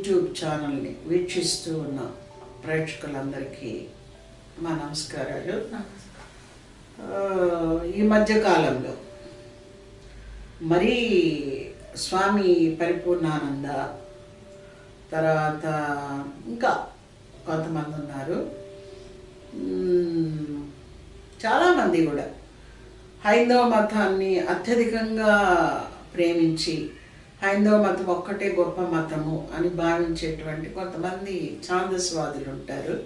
YouTube ఛానల్ని వీక్షిస్తూ ఉన్న ప్రేక్షకులందరికీ మా నమస్కారాలు. ఈ మధ్య కాలంలో మరీ స్వామి పరిపూర్ణానంద తర్వాత ఇంకా కొంతమంది ఉన్నారు. చాలామంది కూడా హైందవ మతాన్ని అత్యధికంగా ప్రేమించి హైందవ మతం ఒక్కటే గొప్ప మతము అని భావించేటువంటి కొంతమంది ఛాందస్వాదులు ఉంటారు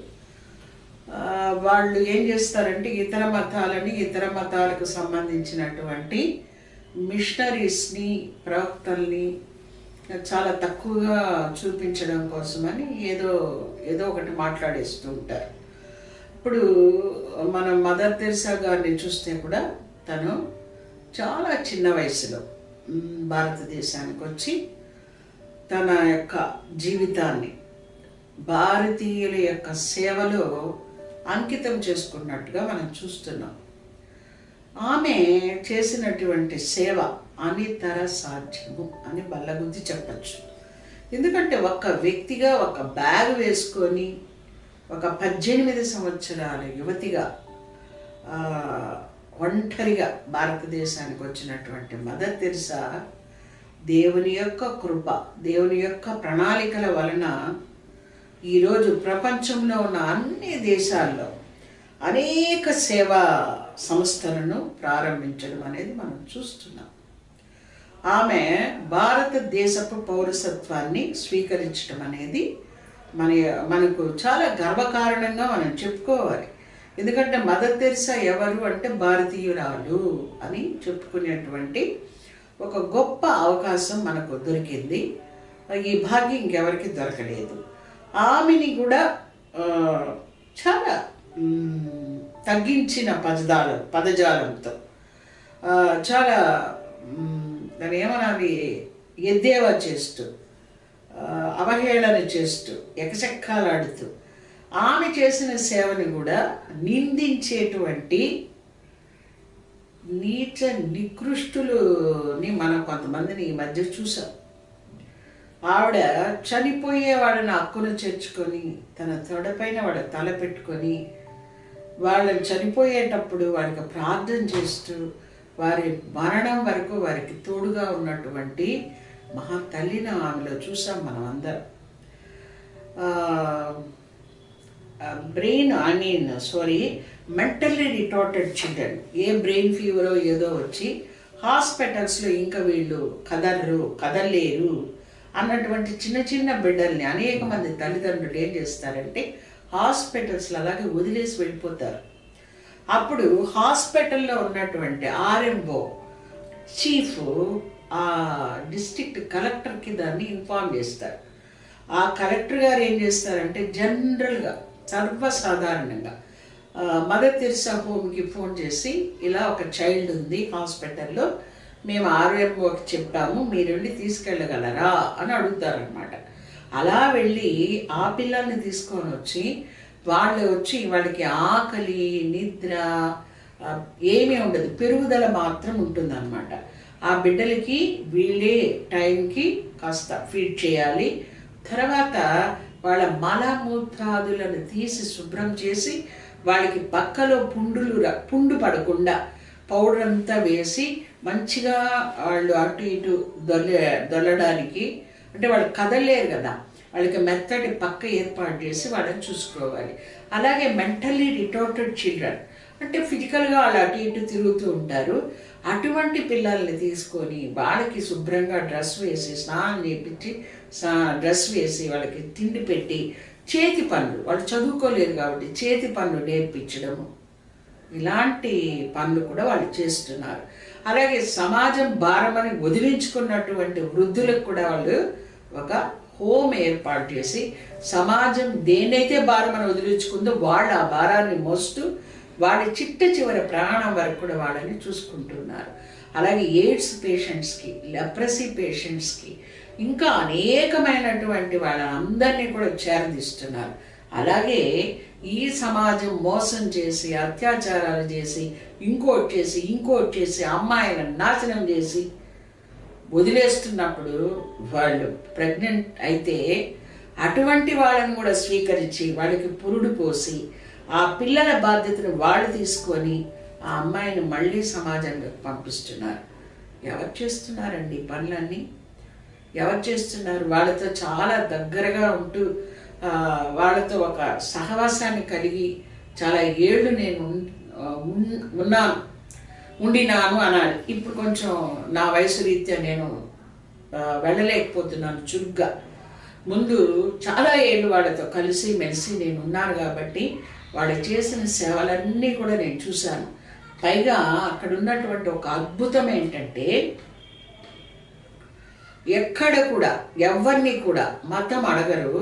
వాళ్ళు ఏం చేస్తారంటే ఇతర మతాలని ఇతర మతాలకు సంబంధించినటువంటి మిషనరీస్ని ప్రవక్తల్ని చాలా తక్కువగా చూపించడం కోసమని ఏదో ఏదో ఒకటి మాట్లాడేస్తూ ఉంటారు. ఇప్పుడు మన మదర్ తెరిసా గారిని చూస్తే కూడా తను చాలా చిన్న వయసులో భారతదేశానికి వచ్చి తన యొక్క జీవితాన్ని భారతీయుల యొక్క సేవలో అంకితం చేసుకున్నట్టుగా మనం చూస్తున్నాం. ఆమె చేసినటువంటి సేవ అనితర సాధ్యము అని బల్లగుద్ది చెప్పచ్చు. ఎందుకంటే ఒక వ్యక్తిగా ఒక బ్యాగ్ వేసుకొని ఒక పద్దెనిమిది సంవత్సరాల యువతిగా ఒంటరిగా భారతదేశానికి వచ్చినటువంటి మదర్ తెరిసా దేవుని యొక్క కృప దేవుని యొక్క ప్రణాళికల వలన ఈరోజు ప్రపంచంలో ఉన్న అన్ని దేశాల్లో అనేక సేవా సంస్థలను ప్రారంభించడం అనేది మనం చూస్తున్నాం. ఆమె భారతదేశపు పౌరసత్వాన్ని స్వీకరించడం అనేది మన మనకు చాలా గర్వకారణంగా మనం చెప్పుకోవాలి. ఎందుకంటే మదర్ తెరిసా ఎవరు అంటే భారతీయురాలు అని చెప్పుకునేటువంటి ఒక గొప్ప అవకాశం మనకు దొరికింది. ఈ భాగ్యం ఇంకెవరికి దొరకలేదు. ఆమెని కూడా చాలా తగ్గించిన పదజాలం పదజాలంతో చాలా దాని ఏమనాలి ఎద్దేవా చేస్తూ అవహేళన చేస్తూ ఎకచక్కాలాడుతూ ఆమె చేసిన సేవని కూడా నిందించేటువంటి నీచ నికృష్టులని మనం కొంతమందిని ఈ మధ్య చూసాం. ఆవిడ చనిపోయే వాళ్ళని అక్కును చేర్చుకొని తన తొడపైన వాడు తల పెట్టుకొని వాళ్ళని చనిపోయేటప్పుడు వారికి ప్రార్థన చేస్తూ వారి మరణం వరకు వారికి తోడుగా ఉన్నటువంటి మహా తల్లిని ఆమెలో చూసాం మనం అందరం. Brain I mean sorry mentally retarded children A brain ఫీవరో ఏదో వచ్చి హాస్పిటల్స్లో ఇంకా వీళ్ళు కదలరు కదలలేరు అన్నటువంటి చిన్న చిన్న బిడ్డల్ని అనేక మంది తల్లిదండ్రులు ఏం చేస్తారంటే హాస్పిటల్స్లో అలాగే వదిలేసి వెళ్ళిపోతారు. అప్పుడు హాస్పిటల్లో ఉన్నటువంటి ఆర్ఎంఓ చీఫ్ ఆ డిస్ట్రిక్ట్ కలెక్టర్కి దాన్ని ఇన్ఫార్మ్ చేస్తారు. ఆ కలెక్టర్ గారు ఏం చేస్తారంటే జనరల్గా సర్వసాధారణంగా మదర్ తెరిసా హోమ్కి ఫోన్ చేసి ఇలా ఒక చైల్డ్ ఉంది హాస్పిటల్లో మేము ఆర్ఎంఓకి చెప్పాము మీరుండి తీసుకెళ్ళగలరా? అని అడుగుతారనమాట అలా వెళ్ళి ఆ పిల్లల్ని తీసుకొని వచ్చి వాళ్ళు వచ్చి వాళ్ళకి ఆకలి నిద్ర ఏమీ ఉండదు. పెరుగుదల మాత్రం ఉంటుందన్నమాట. ఆ బిడ్డలకి వీళ్ళే టైంకి కాస్త ఫీడ్ చేయాలి. తర్వాత వాళ్ళ మలమూత్రాదులను తీసి శుభ్రం చేసి వాళ్ళకి పక్కలో పుండులు పుండు పడకుండా పౌడర్ అంతా వేసి మంచిగా వాళ్ళు అటు ఇటు దొల్ల దొల్లడానికి అంటే వాళ్ళు కదలలేరు కదా వాళ్ళకి మెత్తటి పక్క ఏర్పాటు చేసి వాళ్ళని చూసుకోవాలి. అలాగే మెంటల్లీ రిటోర్టెడ్ చిల్డ్రన్ అంటే ఫిజికల్గా వాళ్ళు అటు ఇటు తిరుగుతూ ఉంటారు. అటువంటి పిల్లల్ని తీసుకొని వాళ్ళకి శుభ్రంగా డ్రెస్ వేసి స్నానం చేపించి డ్రెస్ వేసి వాళ్ళకి తిండి పెట్టి చేతి పనులు వాళ్ళు చదువుకోలేరు కాబట్టి చేతి పనులు నేర్పించడము. ఇలాంటి పనులు కూడా వాళ్ళు చేస్తున్నారు. అలాగే సమాజం భారమని వదిలించుకున్నటువంటి వృద్ధులకు కూడా వాళ్ళు ఒక హోమ్ ఏర్పాటు చేసి సమాజం దేన్నైతే భారమని వదిలించుకుందో వాళ్ళు ఆ భారాన్ని మోస్తూ వాళ్ళ చిట్ట చివరి ప్రాణం వరకు కూడా వాళ్ళని చూసుకుంటున్నారు. అలాగే ఎయిడ్స్ పేషెంట్స్కి లెప్రసీ పేషెంట్స్కి ఇంకా అనేకమైనటువంటి వాళ్ళందరినీ కూడా చేరదీస్తున్నారు అలాగే ఈ సమాజం మోసం చేసి అత్యాచారాలు చేసి ఇంకోటి చేసి ఇంకోటి చేసి అమ్మాయిలను నాశనం చేసి వదిలేస్తున్నప్పుడు వాళ్ళు ప్రెగ్నెంట్ అయితే అటువంటి వాళ్ళని కూడా స్వీకరించి వాళ్ళకి పురుడు పోసి ఆ పిల్లల బాధ్యతను వాళ్ళు తీసుకొని ఆ అమ్మాయిని మళ్ళీ సమాజంలోకి పంపిస్తున్నారు. ఎవరు చేస్తున్నారండి పనులన్నీ? ఎవరు చేస్తున్నారు? వాళ్ళతో చాలా దగ్గరగా ఉంటూ వాళ్ళతో ఒక సహవాసాన్ని కలిగి చాలా ఏళ్ళు నేను ఉన్నాను ఉండినాను అనాలి. ఇప్పుడు కొంచెం నా వయసు రీత్యా నేను వెళ్ళలేకపోతున్నాను చురుగ్గా. ముందు చాలా ఏళ్ళు వాళ్ళతో కలిసి మెలిసి నేను ఉన్నాను కాబట్టి వాళ్ళు చేసిన సేవలన్నీ కూడా నేను చూశాను. పైగా అక్కడ ఉన్నటువంటి ఒక అద్భుతం ఏంటంటే ఎక్కడ కూడా ఎవరిని కూడా మతం అడగరు.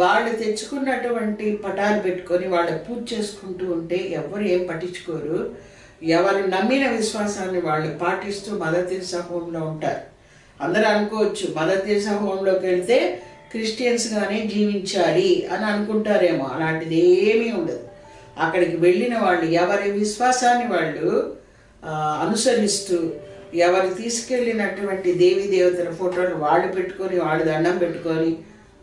వాళ్ళు తెచ్చుకున్నటువంటి పటాలు పెట్టుకొని వాళ్ళు పూజ చేసుకుంటూ ఉంటే ఎవరు ఏం పట్టించుకోరు. ఎవరు నమ్మిన విశ్వాసాన్ని వాళ్ళు పాటిస్తూ మదర్ దేశ హోంలో ఉంటారు. అందరూ అనుకోవచ్చు మదర్ దేశ హోంలోకి వెళ్తే క్రిస్టియన్స్గానే జీవించాలి అని అనుకుంటారేమో. అలాంటిది ఏమీ ఉండదు. అక్కడికి వెళ్ళిన వాళ్ళు ఎవరి విశ్వాసాన్ని వాళ్ళు అనుసరిస్తూ ఎవరు తీసుకెళ్ళినటువంటి దేవి దేవతల ఫోటోలు వాళ్ళు పెట్టుకొని వాళ్ళు దండం పెట్టుకొని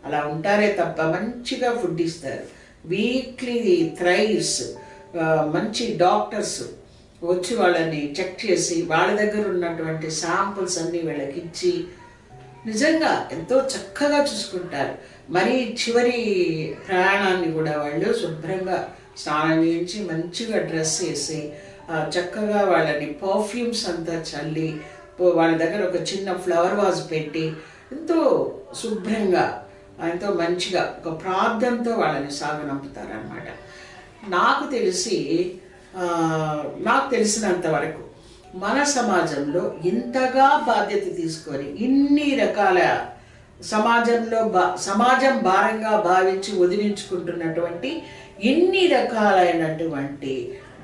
అలా ఉంటారే తప్ప మంచిగా ఫుడ్ ఇస్తారు. వీక్లీ థ్రైస్ మంచి డాక్టర్స్ వచ్చి వాళ్ళని చెక్ చేసి వాళ్ళ దగ్గర ఉన్నటువంటి శాంపుల్స్ అన్నీ వీళ్ళకి ఇచ్చి నిజంగా ఎంతో చక్కగా చూసుకుంటారు. మరి చివరి ప్రయాణాన్ని కూడా వాళ్ళు శుభ్రంగా స్నానం చేయించి మంచిగా డ్రెస్ వేసి చక్కగా వాళ్ళని పర్ఫ్యూమ్స్ అంతా చల్లి వాళ్ళ దగ్గర ఒక చిన్న ఫ్లవర్ వాజ్ పెట్టి ఎంతో శుభ్రంగా ఎంతో మంచిగా ఒక ప్రార్థనతో వాళ్ళని సాగనంపుతారనమాట నాకు తెలిసి నాకు తెలిసినంత వరకు మన సమాజంలో ఇంతగా బాధ్యత తీసుకొని ఇన్ని రకాల సమాజంలో బా సమాజం భారంగా భావించి వదిలించుకుంటున్నటువంటి ఇన్ని రకాలైనటువంటి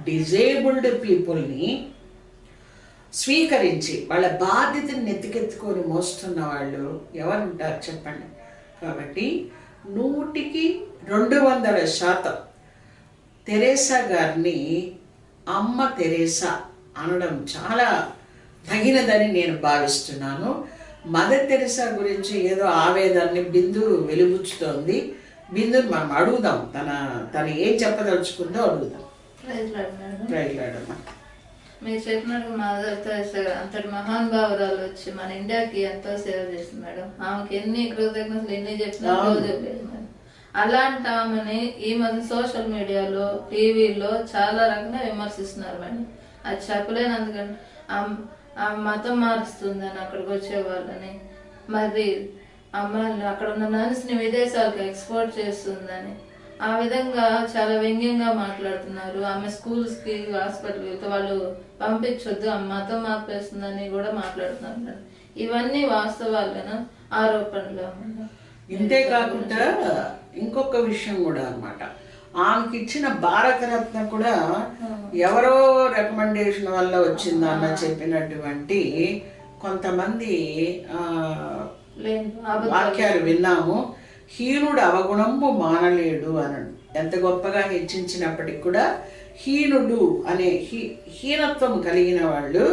డిజేబుల్డ్ పీపుల్ని స్వీకరించి వాళ్ళ బాధ్యతని నెత్తికెత్తుకొని మోస్తున్న వాళ్ళు ఎవరు ఉంటారు చెప్పండి? కాబట్టి నూటికి రెండు వందల శాతం తెరేసా గారిని అమ్మ తెరేసా అనడం చాలా తగినదని నేను భావిస్తున్నాను. మదర్ తెరేసా గురించి ఏదో ఆవేదాన్ని బిందు వెలుగుచ్చుతోంది బిందుని మనం అడుగుదాం. తన తను ఏం చెప్పదలుచుకుందో అడుగుదాం. మీరు చెప్పినట్టు మదర్ తెరెసా అంతటి మహానుభావురాలు వచ్చి మన ఇండియాకి ఎంతో సేవ చేసింది మేడం. ఆమెకి ఎన్ని కృతజ్ఞతలు ఎన్ని చెప్పినా అలాంటి ఆమెని ఈ మధ్య సోషల్ మీడియాలో టీవీలో చాలా రకంగా విమర్శిస్తున్నారు మేడం. అది చెప్పలేనందుకంటే ఆ ఆ మతం మారుస్తుందని అక్కడికి వచ్చే వాళ్ళని మరి అమ్మాయిలు అక్కడ ఉన్న నర్స్ని విదేశాలకు ఎక్స్పోర్ట్ చేస్తుందని. ఆ విధంగా చాలా వ్యంగ్యంగా మాట్లాడుతున్నారు. ఆమె స్కూల్స్కి హాస్పిటల్కి వాళ్ళు పంపించొద్దు ఆ మతం మార్పేస్తుందని కూడా మాట్లాడుతున్నారు. ఇవన్నీ వాస్తవాలను? ఆరోపణలు ఇంతే కాకుండా ఇంకొక విషయం కూడా అనమాట ఆమెకి ఇచ్చిన భారతరత్న కూడా ఎవరో రికమెండేషన్ వల్ల వచ్చిందన్న చెప్పినటువంటి కొంతమంది. వాక్యాలు విన్నాము. హీనుడు అవగుణంబు మానలేడు అని ఎంత గొప్పగా హెచ్చించినప్పటికి కూడా హీనుడు అనే హీ హీనత్వం కలిగిన వాళ్ళు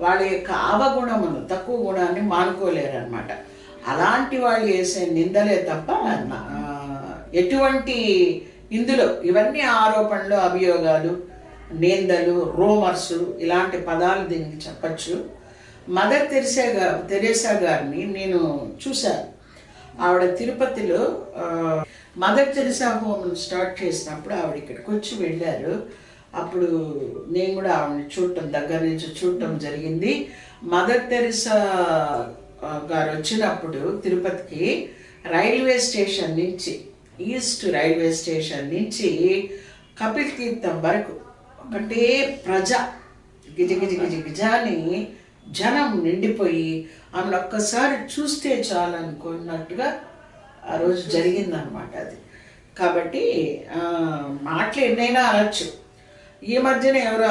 వాళ్ళ యొక్క అవగుణమును తక్కువ గుణాన్ని మానుకోలేరు అనమాట అలాంటి వాళ్ళు వేసే నిందలే తప్ప ఎటువంటి ఇందులో ఇవన్నీ ఆరోపణలు అభియోగాలు నిందలు రోమర్స్ ఇలాంటి పదాలు దీనికి చెప్పచ్చు. మదర్ తెరిసా గారు తెరేసా గారిని నేను చూశాను. ఆవిడ తిరుపతిలో మదర్ తెరిసా హోమ్ స్టార్ట్ చేసినప్పుడు ఆవిడ ఇక్కడికి వచ్చి వెళ్ళారు. అప్పుడు నేను కూడా ఆవిడని చూడటం దగ్గర నుంచి చూడటం జరిగింది. మదర్ తెరిసా గారు వచ్చినప్పుడు తిరుపతికి రైల్వే స్టేషన్ నుంచి ఈస్ట్ రైల్వే స్టేషన్ నుంచి కపిల్ తీర్థం వరకు ఒకటే ప్రజ. గిజగిజ గిజ గిజ జనం నిండిపోయి ఆమెను ఒక్కసారి చూస్తే చాలనుకున్నట్టుగా ఆ రోజు జరిగిందనమాట అది. కాబట్టి మాటలు ఎన్నైనా అనొచ్చు. ఈ మధ్యన ఎవరు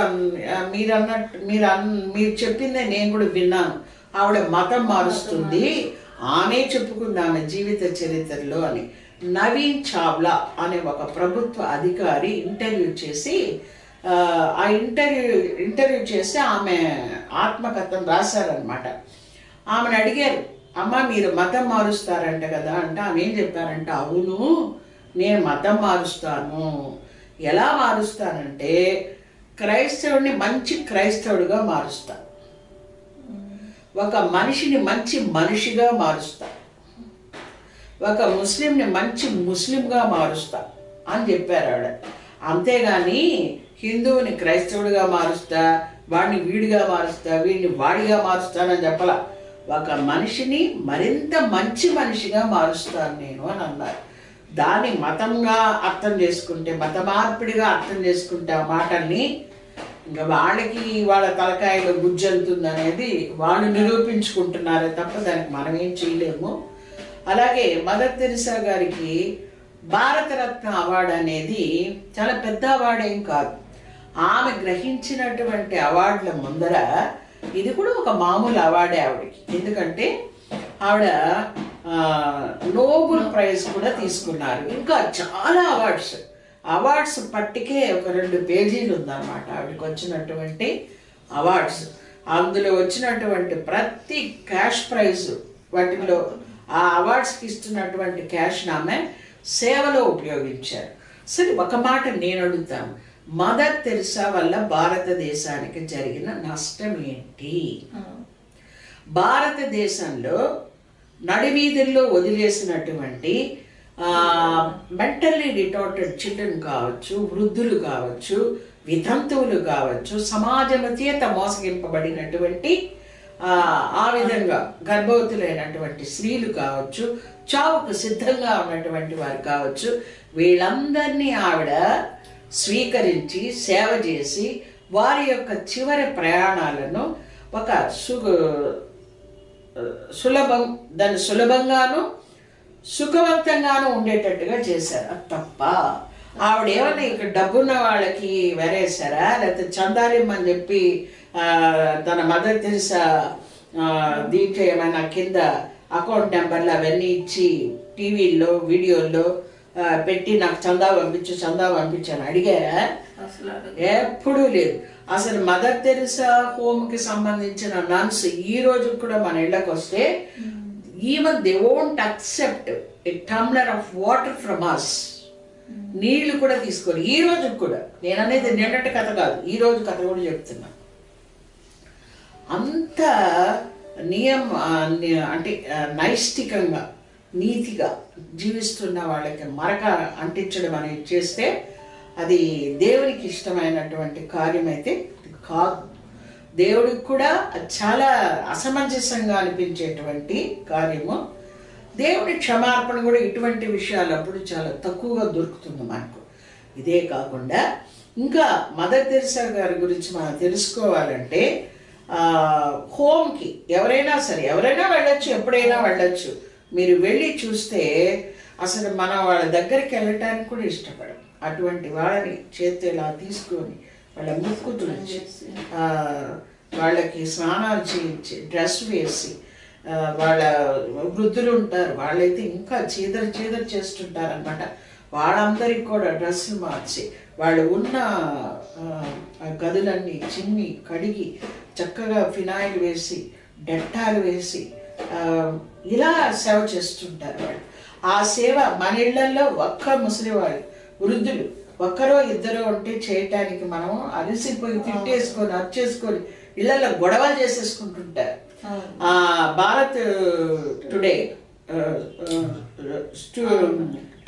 మీరు అన్నట్టు మీరు అన్ మీరు చెప్పిందే నేను కూడా విన్నాను. ఆవిడ మతం మారుస్తుంది ఆమె చెప్పుకుంది ఆమె జీవిత చరిత్రలో అని. నవీన్ చావ్లా అనే ఒక ప్రభుత్వ అధికారి ఇంటర్వ్యూ చేసి ఆ, ఇంటర్వ్యూ ఇంటర్వ్యూ చేసి ఆమె ఆత్మకథను రాశారనమాట ఆమెను అడిగారు అమ్మ మీరు మతం మారుస్తారంట కదా అంటే ఆమె ఏం చెప్పారంటే అవును నేను మతం మారుస్తాను. ఎలా మారుస్తానంటే క్రైస్తవుడిని మంచి క్రైస్తవుడిగా మారుస్తాను ఒక మనిషిని మంచి మనిషిగా మారుస్తా. ఒక ముస్లింని మంచి ముస్లింగా మారుస్తా అని చెప్పారు ఆవిడ. అంతేగాని హిందువుని క్రైస్తవుడిగా మారుస్తా వాడిని వీడిగా మారుస్తా వీడిని వాడిగా మారుస్తానని చెప్పాల. ఒక మనిషిని మరింత మంచి మనిషిగా మారుస్తాను నేను అని అన్నారు. దాన్ని మతంగా అర్థం చేసుకుంటే మత మార్పిడిగా అర్థం చేసుకుంటే ఆ మాటల్ని ఇంకా వాళ్ళకి వాళ్ళ తలకాయలో గుజ్జెళ్తుంది అనేది వాళ్ళు నిరూపించుకుంటున్నారే తప్ప దానికి మనం ఏం చేయలేము. అలాగే మదర్ తెరిసా గారికి భారతరత్న అవార్డు అనేది చాలా పెద్ద అవార్డు ఏం కాదు. ఆమె గ్రహించినటువంటి అవార్డుల ముందర ఇది కూడా ఒక మామూలు అవార్డే ఆవిడకి. ఎందుకంటే ఆవిడ నోబుల్ ప్రైజ్ కూడా తీసుకున్నారు. ఇంకా చాలా అవార్డ్స్. అవార్డ్స్ పట్టికే ఒక రెండు పేజీలు ఉందన్నమాట ఆవిడకి వచ్చినటువంటి అవార్డ్స్. అందులో వచ్చినటువంటి ప్రతి క్యాష్ ప్రైజ్ వాటిలో ఆ అవార్డ్స్కి ఇస్తున్నటువంటి క్యాష్ ఆమె సేవలో ఉపయోగించారు. సరే ఒక మాట నేను అడుగుతాను. మదర్ తెరిసా వల్ల భారతదేశానికి జరిగిన నష్టం ఏంటి? భారతదేశంలో నడివీధుల్లో వదిలేసినటువంటి మెంటల్లీ రిటార్టెడ్ చిల్డ్రన్ కావచ్చు వృద్ధులు కావచ్చు వితంతువులు కావచ్చు సమాజం చేత మోసగింపబడినటువంటి ఆ, విధంగా గర్భవతులైనటువంటి స్త్రీలు కావచ్చు చావుకు సిద్ధంగా ఉన్నటువంటి వారు కావచ్చు వీళ్ళందరినీ ఆవిడ స్వీకరించి సేవ చేసి వారి యొక్క చివరి ప్రయాణాలను ఒక సుగు సులభం దాన్ని సులభంగాను సుఖవంతంగాను ఉండేటట్టుగా చేశారు. తప్ప ఆవిడ ఏమన్నా ఇక్కడ డబ్బున్న వాళ్ళకి వెరేసారా? లేకపోతే చందాలిమ్మని చెప్పి తన మదర్ తెలిసా దీంట్లో ఏమైనా కింద అకౌంట్ నెంబర్లు అవన్నీ ఇచ్చి టీవీల్లో వీడియోల్లో పెట్టి నాకు చందా పంపించు చందా పంపించాను అడిగారా? ఎప్పుడూ లేదు. అసలు మదర్ తెరిసా హోమ్కి సంబంధించిన నన్స్ ఈ రోజు కూడా మన ఇళ్ళకి వస్తే even they won't accept a tumbler of water from us నీళ్ళు కూడా తీసుకోరు. ఈ రోజు కూడా. నేను అనేది నిన్నటి కథ కాదు. ఈ రోజు కథ కూడా చెప్తున్నా. అంత నియం అంటే నైష్టికంగా నీతిగా జీవిస్తున్న వాళ్ళకి మరక అంటించడం అనేది చేస్తే అది దేవునికి ఇష్టమైనటువంటి కార్యం అయితే కాదు. దేవుడికి కూడా చాలా అసమంజసంగా అనిపించేటువంటి కార్యము. దేవుడి క్షమార్పణ కూడా ఇటువంటి విషయాలప్పుడు చాలా తక్కువగా దొరుకుతుంది మనకు. ఇదే కాకుండా ఇంకా మదర్ తెరిసా గారి గురించి మనం తెలుసుకోవాలంటే హోమ్కి ఎవరైనా సరే ఎవరైనా వెళ్ళొచ్చు ఎప్పుడైనా వెళ్ళొచ్చు. మీరు వెళ్ళి చూస్తే అసలు మనం వాళ్ళ దగ్గరికి వెళ్ళటానికి కూడా ఇష్టపడం అటువంటి వాళ్ళని చేతి ఇలా తీసుకొని వాళ్ళ ముక్కు తుడిచి ఆ, వాళ్ళకి స్నానాలు చేయించి డ్రెస్ వేసి వాళ్ళ వృద్ధులు ఉంటారు. వాళ్ళైతే ఇంకా చీదర చీదర చేస్తుంటారు అనమాట వాళ్ళందరికీ కూడా డ్రెస్సులు మార్చి వాళ్ళు ఉన్న గదులన్నీ చిమ్మి కడిగి చక్కగా ఫినాయిల్ వేసి డెట్టాలు వేసి ఇలా సేవ చేస్తుంటారు వాళ్ళు. ఆ సేవ మన ఇళ్ళలో ఒక్క ముసలివాళ్ళు వృద్ధులు ఒక్కరో ఇద్దరో ఉంటే చేయటానికి మనం అలసిపోయి తిట్టేసుకొని అర్చేసుకొని ఇళ్ళలో గొడవలు చేసేసుకుంటుంటారు. ఆ. భారత్ టుడే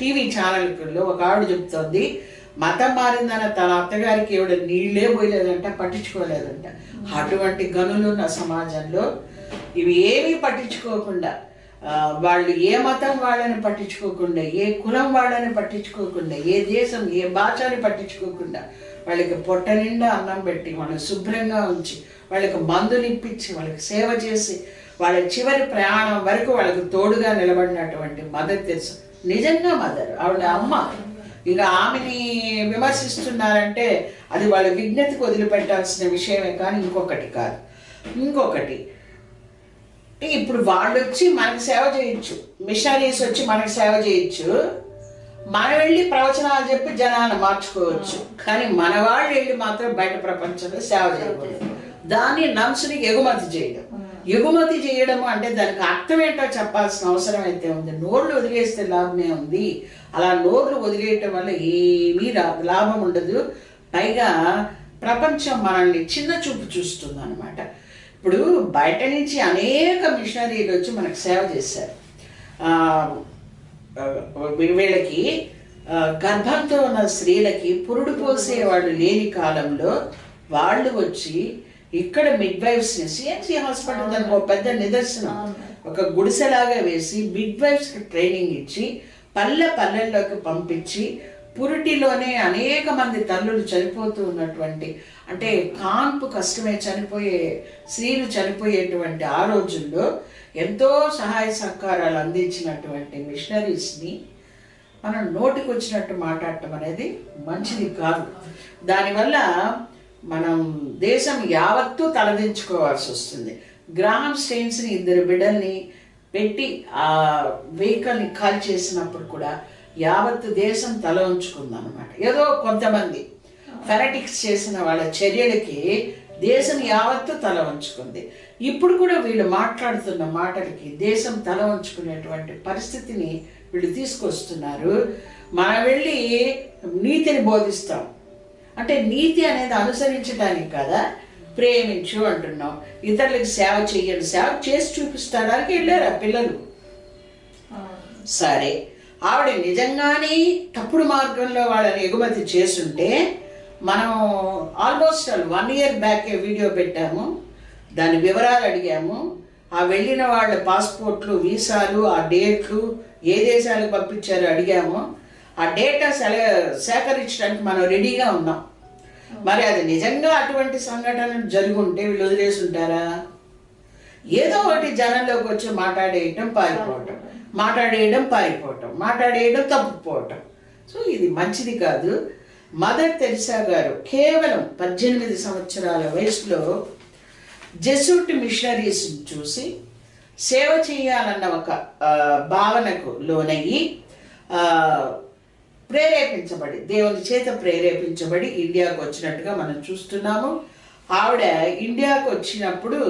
టీవీ ఛానల్లో ఒక ఆవిడ చెప్తోంది మతం మారిందన్న తన అత్తగారికి ఎవడ నీళ్ళే పోయలేదంట పట్టించుకోలేదంట. అటువంటి గనులున్న సమాజంలో ఇవి ఏమీ పట్టించుకోకుండా వాళ్ళు ఏ మతం వాళ్ళని పట్టించుకోకుండా ఏ కులం వాళ్ళని పట్టించుకోకుండా ఏ దేశం ఏ భాషని పట్టించుకోకుండా వాళ్ళకి పొట్ట నిండా అన్నం పెట్టి వాళ్ళని శుభ్రంగా ఉంచి వాళ్ళకి మందులు ఇప్పించి వాళ్ళకి సేవ చేసి వాళ్ళ చివరి ప్రయాణం వరకు వాళ్ళకి తోడుగా నిలబడినటువంటి మదర్ తెలుసు? నిజంగా మదర్ ఆవిడ అమ్మ. ఇక ఆమెని విమర్శిస్తున్నారంటే అది వాళ్ళ విజ్ఞతకు వదిలిపెట్టాల్సిన విషయమే కానీ ఇంకొకటి కాదు. ఇంకొకటి ఇప్పుడు వాళ్ళు వచ్చి మనకి సేవ చేయొచ్చు మిషనరీస్ వచ్చి మనకి సేవ చేయొచ్చు మనం వెళ్ళి ప్రవచనాలు చెప్పి జనాన్ని మార్చుకోవచ్చు. కానీ మన వాళ్ళు వెళ్ళి మాత్రం బయట ప్రపంచంలో సేవ చేయకూడదు. దాన్ని నమ్సుని ఎగుమతి చేయడం. ఎగుమతి చేయడము అంటే దానికి అర్థం ఏంటో చెప్పాల్సిన అవసరం అయితే ఉంది. నోర్లు వదిలేస్తే లాభమే ఉంది. అలా నోర్లు వదిలేయటం వల్ల ఏమీ లాభం ఉండదు. పైగా ప్రపంచం మనల్ని చిన్న చూపు చూస్తుంది అనమాట ఇప్పుడు బయట నుంచి అనేక మిషనరీలు వచ్చి మనకు సేవ చేశారు. వీళ్ళకి గర్భంతో ఉన్న స్త్రీలకి పురుడు పోసే వాళ్ళు లేని కాలంలో వాళ్ళు వచ్చి ఇక్కడ మిడ్ వైఫ్స్ని సిఎన్సి హాస్పిటల్ దానికి ఒక పెద్ద నిదర్శనం. ఒక గుడిసెలాగా వేసి మిడ్ వైఫ్స్కి ట్రైనింగ్ ఇచ్చి పల్లె పల్లెల్లోకి పంపించి పురిటిలోనే అనేక మంది తల్లులు చనిపోతూ ఉన్నటువంటి అంటే కాన్పు కష్టమే చనిపోయే స్త్రీలు చనిపోయేటువంటి ఆ రోజుల్లో ఎంతో సహాయ సహకారాలు అందించినటువంటి మిషనరీస్ని మనం నోటికి వచ్చినట్టు మాట్లాడటం అనేది మంచిది కాదు. దానివల్ల మనం దేశం యావత్తూ తలదించుకోవాల్సి వస్తుంది. గ్రాహం స్టెయిన్స్ని ఇద్దరు బిడ్డల్ని పెట్టి ఆ వెహికల్ని కాల్ చేసినప్పుడు కూడా యావత్తు దేశం తల ఉంచుకుందన్నమాట. ఏదో కొంతమంది ఫెనటిక్స్ చేసిన వాళ్ళ చర్యలకి దేశం యావత్తు తల ఉంచుకుంది. ఇప్పుడు కూడా వీళ్ళు మాట్లాడుతున్న మాటలకి దేశం తల ఉంచుకునేటువంటి పరిస్థితిని వీళ్ళు తీసుకొస్తున్నారు. మనం వెళ్ళి నీతిని బోధిస్తాం. అంటే నీతి అనేది అనుసరించడానికి కదా ప్రేమించు అంటున్నాం ఇతరులకు సేవ చెయ్యండి. సేవ చేసి చూపిస్తాడానికి వెళ్ళారు ఆ పిల్లలు. సరే. ఆవిడ నిజంగానే తప్పుడు మార్గంలో వాళ్ళని ఎగుమతి చేసుంటే మనం almost one year back video పెట్టాము. దాని వివరాలు అడిగాము. ఆ వెళ్ళిన వాళ్ళ పాస్పోర్ట్లు వీసాలు ఆ డేట్లు ఏ దేశాలకు పంపించారో అడిగాము. ఆ డేటా సెల సేకరించడానికి మనం రెడీగా ఉన్నాం. మరి అది నిజంగా అటువంటి సంఘటనలు జరిగి ఉంటే వీళ్ళు వదిలేసి ఉంటారా ఏదో ఒకటి జనంలోకి వచ్చి మాట్లాడేయటం పారిపోవటం. మాట్లాడేయడం పారిపోవటం. మాట్లాడేయడం తప్పుపోవటం. సో ఇది మంచిది కాదు. మదర్ తెరిసా గారు కేవలం పద్దెనిమిది సంవత్సరాల వయసులో జెసూట్ మిషనరీస్ చూసి సేవ చేయాలన్న ఒక భావనకు లోనయ్యి ప్రేరేపించబడి దేవుని చేత ప్రేరేపించబడి ఇండియాకు వచ్చినట్టుగా మనం చూస్తున్నాము. ఆవిడ ఇండియాకు వచ్చినప్పుడు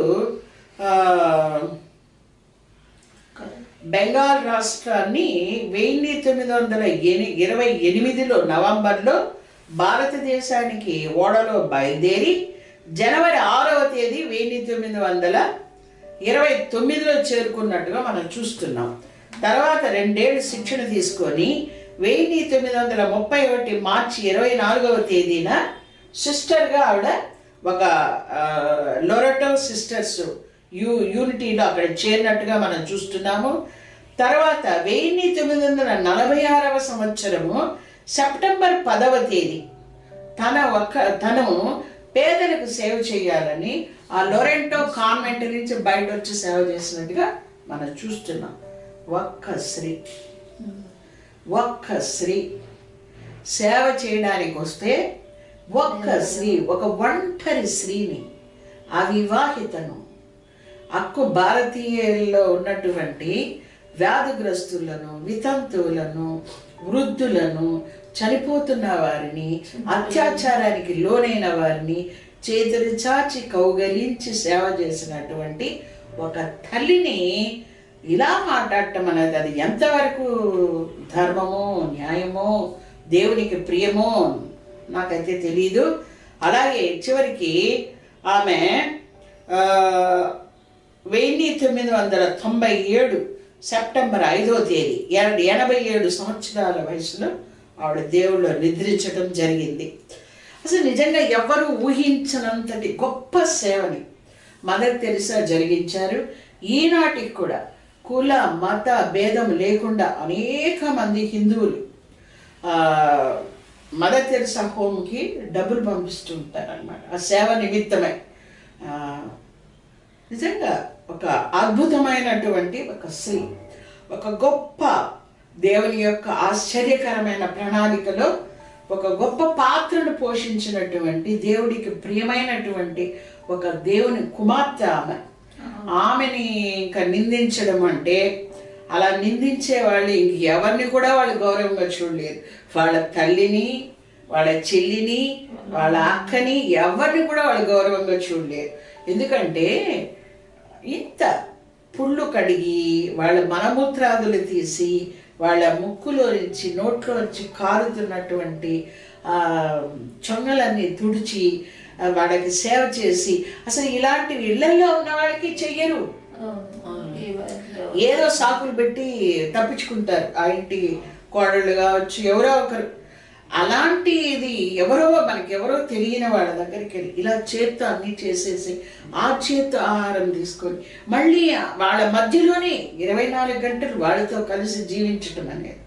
బెంగాల్ రాష్ట్రాన్ని వెయ్యి తొమ్మిది వందల ఎని ఇరవై ఎనిమిదిలో నవంబర్లో భారతదేశానికి ఓడలో బయలుదేరి జనవరి ఆరవ తేదీ వెయ్యి తొమ్మిది వందల ఇరవై తొమ్మిదిలో చేరుకున్నట్టుగా మనం చూస్తున్నాం. తర్వాత రెండేళ్ళు శిక్షణ తీసుకొని వెయ్యి తొమ్మిది వందల ముప్పై ఒకటి మార్చి ఇరవై నాలుగవ తేదీన సిస్టర్గా ఆవిడ ఒక లొరటో సిస్టర్స్ యూ యూనిటీలో అక్కడ చేరినట్టుగా మనం చూస్తున్నాము. తర్వాత వెయ్యి తొమ్మిది వందల నలభై ఆరవ సంవత్సరము సెప్టెంబర్ పదవ తేదీ. తన ఒక్క తను పేదలకు సేవ చేయాలని ఆ లొరెంటో కాన్వెంట్ నుంచి బయట వచ్చి సేవ చేసినట్టుగా మనం చూస్తున్నాం. ఒక్క స్త్రీ. ఒక్క స్త్రీ సేవ చేయడానికి వస్తే ఒక్క స్త్రీ ఒక ఒంటరి స్త్రీని అవివాహితను. అక్కు భారతీయుల్లో ఉన్నటువంటి వ్యాధిగ్రస్తులను వితంతువులను వృద్ధులను చనిపోతున్న వారిని అత్యాచారానికి లోనైన వారిని చేతులు చాచి కౌగలించి సేవ చేసినటువంటి ఒక తల్లిని ఇలా మాట్లాడటం అనేది అది ఎంతవరకు ధర్మమో న్యాయమో దేవునికి ప్రియమో నాకైతే తెలియదు అలాగే చివరికి ఆమె వెయ్యి తొమ్మిది వందల తొంభై ఏడు సెప్టెంబర్ ఐదో తేదీ ఎన- ఎనభై ఏడు సంవత్సరాల వయసులో ఆవిడ దేవుళ్ళు నిద్రించడం జరిగింది. అసలు నిజంగా ఎవరు ఊహించనంతటి గొప్ప సేవని మదర్ తెరిసా జరిగించారు. ఈనాటికి కూడా కుల మత భేదం లేకుండా అనేక మంది హిందువులు మద మదర్ తెరిసా హోమ్కి డబ్బులు పంపిస్తూ ఉంటారనమాట ఆ సేవ నిమిత్తమై. నిజంగా ఒక అద్భుతమైనటువంటి ఒక స్త్రీ ఒక గొప్ప దేవుని యొక్క ఆశ్చర్యకరమైన ప్రణాళికలో ఒక గొప్ప పాత్రను పోషించినటువంటి దేవుడికి ప్రియమైనటువంటి ఒక దేవుని కుమార్తె ఆమె. ఆమెని ఇంకా నిందించడం అంటే అలా నిందించే వాళ్ళు ఇంక ఎవరిని కూడా వాళ్ళు గౌరవంగా చూడలేదు. వాళ్ళ తల్లిని వాళ్ళ చెల్లిని వాళ్ళ అక్కని ఎవరిని కూడా వాళ్ళు గౌరవంగా చూడలేరు ఎందుకంటే ఇంత పుళ్ళు కడిగి వాళ్ళ మలమూత్రాదులు తీసి వాళ్ళ ముక్కులో నుంచి నోట్లో నుంచి కారుతున్నటువంటి ఆ, చొంగలన్నీ తుడిచి వాళ్ళకి సేవ చేసి అసలు ఇలాంటివి ఇళ్ళలో ఉన్న వాళ్ళకి చెయ్యరు. ఏదో సాకులు పెట్టి తప్పించుకుంటారు. ఆ ఇంటి కోడళ్ళు కావచ్చు ఎవరో ఒకరు. అలాంటి ఇది ఎవరో మనకి ఎవరో తెలియని వాళ్ళ దగ్గరికి వెళ్ళి ఇలా చేత్తో అన్ని చేసేసి ఆ చేత్తో ఆహారం తీసుకొని మళ్ళీ వాళ్ళ మధ్యలోనే ఇరవై నాలుగు గంటలు వాళ్ళతో కలిసి జీవించటం అనేది.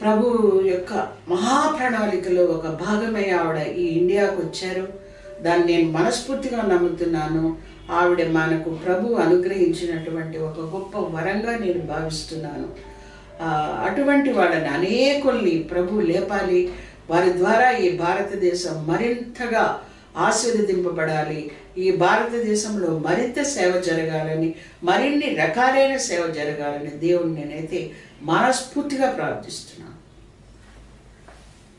ప్రభు యొక్క మహాప్రణాళికలో ఒక భాగమై ఆవిడ ఈ ఇండియాకు వచ్చారు. దాన్ని నేను మనస్ఫూర్తిగా నమ్ముతున్నాను. ఆవిడ మనకు ప్రభు అనుగ్రహించినటువంటి ఒక గొప్ప వరంగా నేను భావిస్తున్నాను. అటువంటి వాళ్ళని అనేకుల్ని ప్రభు లేపాలి. వారి ద్వారా ఈ భారతదేశం మరింతగా ఆశీర్వదింపబడాలి. ఈ భారతదేశంలో మరింత సేవ జరగాలని మరిన్ని రకాలైన సేవ జరగాలని దేవుని నేనైతే మనస్ఫూర్తిగా ప్రార్థిస్తున్నాను.